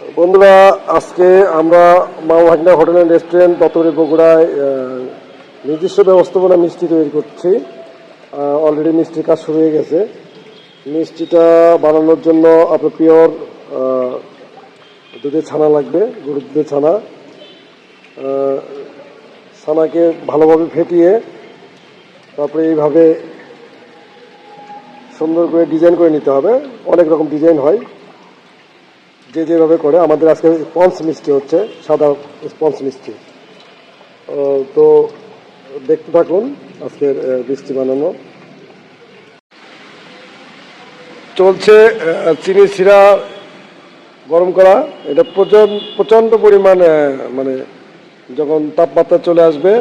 বন্ধুরা, আজকে আমরা মা ভাগনা হোটেল অ্যান্ড রেস্টুরেন্ট দত্তপুরি বগুড়ায় নিজস্ব ব্যবস্থাপনা মিষ্টি তৈরি করছি। অলরেডি মিষ্টির কাজ শুরু হয়ে গেছে। মিষ্টিটা বানানোর জন্য আপনার পিওর দুধের ছানা লাগবে, গরুর দুধের ছানা। ছানাকে ভালোভাবে ফেটিয়ে তারপরে এইভাবে সুন্দর করে ডিজাইন করে নিতে হবে। অনেক রকম ডিজাইন হয়। যে যেভাবে করে, আমাদের আজকে স্পঞ্জ মিষ্টি হচ্ছে, সাদা স্পঞ্জ মিষ্টি। তো দেখতে থাকুন আজকের মিষ্টি বানানো। চলছে চিনি শিরা গরম করা। এটা প্রচণ্ড প্রচণ্ড পরিমাণ মানে যখন তাপমাত্রা চলে আসবে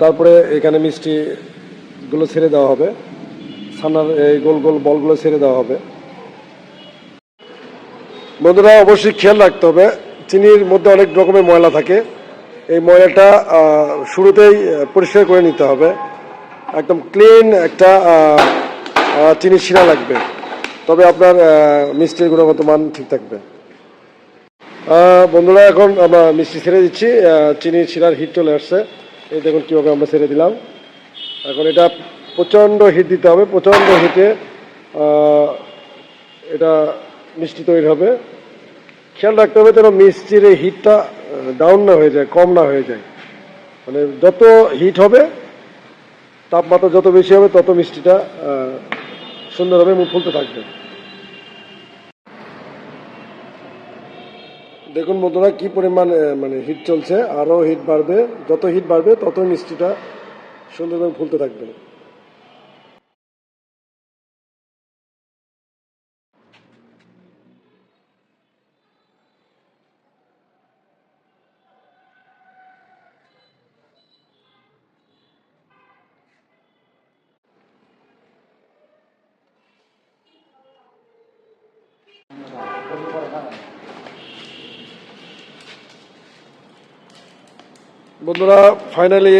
তারপরে এখানে মিষ্টিগুলো ছেড়ে দেওয়া হবে। ছানার এই গোল গোল বলগুলো ছেড়ে দেওয়া হবে। বন্ধুরা, অবশ্যই খেয়াল রাখতে হবে। চিনির মধ্যে অনেক রকমের ময়লা থাকে। এই ময়লাটা শুরুতেই পরিষ্কার করে নিতে হবে। একদম ক্লিন একটা চিনির শিরা লাগবে। তবে আপনার মিষ্টির গুণগত মান ঠিক থাকবে। বন্ধুরা, এখন আমরা মিষ্টি ছেড়ে দিচ্ছি। চিনির শিরার হিট চলে আসছে। এই দেখুন কীভাবে আমরা ছেড়ে দিলাম। এখন এটা প্রচণ্ড হিট দিতে হবে। প্রচণ্ড হিটে এটা মিষ্টি তৈরি হবে। খেয়াল রাখতে হবে যেন মিষ্টির এই হিটটা ডাউন না হয়ে যায়, কম না হয়ে যায়। মানে যত হিট হবে, তাপমাত্রা যত বেশি হবে, তত মিষ্টিটা সুন্দরভাবে মুখ ফুলতে থাকবে। দেখুন বন্ধুরা, কি পরিমাণ মানে হিট চলছে। আরও হিট বাড়বে। যত হিট বাড়বে তত মিষ্টিটা সুন্দরভাবে ফুলতে থাকবে। বন্ধুরা ফাইনালি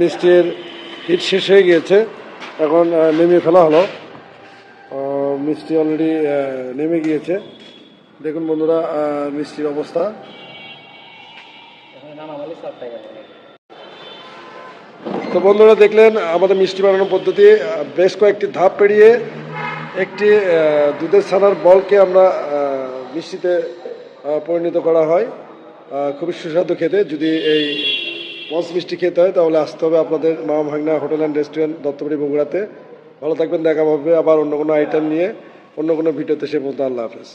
মিষ্টির হিট শেষ হয়ে গিয়েছে। এখন নেমে ফেলা হলো। মিষ্টি অলরেডি নেমে গিয়েছে। দেখুন বন্ধুরা মিষ্টির অবস্থা। তো বন্ধুরা, দেখলেন আমাদের মিষ্টি বানানোর পদ্ধতি। বেশ কয়েকটি ধাপ পেরিয়ে একটি দুধের ছানার বলকে আমরা মিষ্টিতে পরিণত করা হয়। খুবই সুস্বাদু খেতে। যদি এই পঞ্চ মিষ্টি খেতে হয়, তাহলে আসতে হবে আপনাদের মা ভাগনা হোটেল অ্যান্ড রেস্টুরেন্ট দত্তবাড়ি বগুড়াতে। ভালো থাকবেন, দেখা হবে আবার অন্য কোনো আইটেম নিয়ে। অন্য কোনো ভিডিওতে সে বলতে আল্লাহ হাফেজ।